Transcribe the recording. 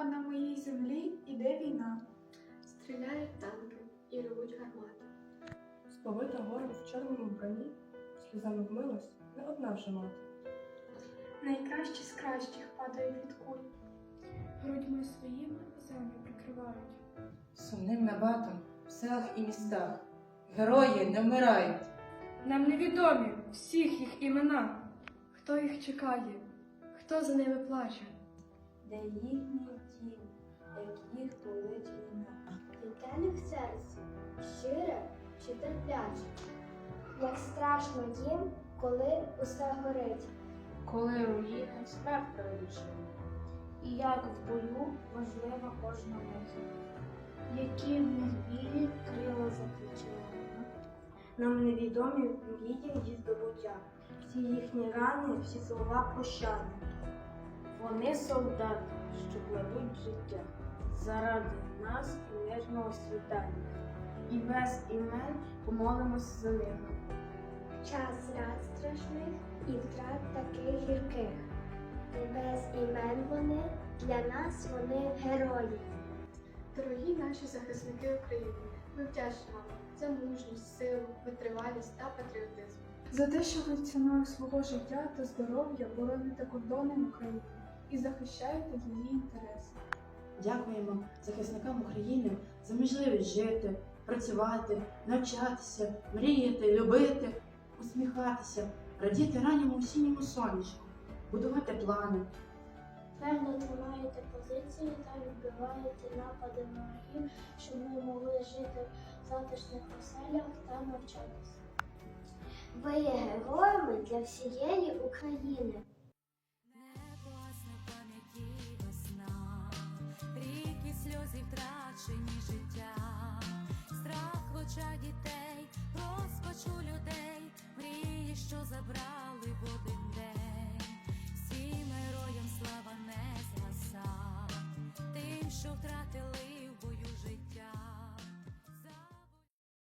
а на моїй землі іде війна. Стріляють танки і ревуть гармати. Сповита горем в чорному броні, сльозами вмилась не одна вже мати. Найкращі з кращих падають від куль. Грудьми своїми землю прикривають. Сумним набатом в селах і містах. Герої не вмирають. Нам невідомі всіх їх імена. Хто їх чекає, хто за ними плаче. Де їхній дім, як їх болить війна. Вітання в серці, щире чи терпляче, як страшно їм, коли усе горить, Коли руїни смерть перелічили. і як в бою важлива кожна мить, які в них білі крила заключили. Нам невідомі мрії і здобуття, всі їхні рани, всі слова прощання. Вони солдати, що кладуть життя заради нас і мирного світання. І без імен помолимось за них. Час зрад страшних і втрат таких гірких. І без імен вони для нас вони герої. Дорогі наші захисники України, ми вдячні вам за мужність, силу, витривалість та патріотизм. За те, що ви ціною свого життя та здоров'я бороните кордони України і захищаєте її інтереси. Дякуємо захисникам України за можливість жити, працювати, навчатися, мріяти, любити, усміхатися, радіти ранньому осінньому сонечку, будувати плани. Певно тримаєте позиції та відбиваєте напади ворогів, щоб ми могли жити в затишних оселях та навчатися. Ви є героями для всієї України. Очах дітей, розпачу людей, мрії, що забрали в один день, всім героям слава не згаса, тим, що втратили.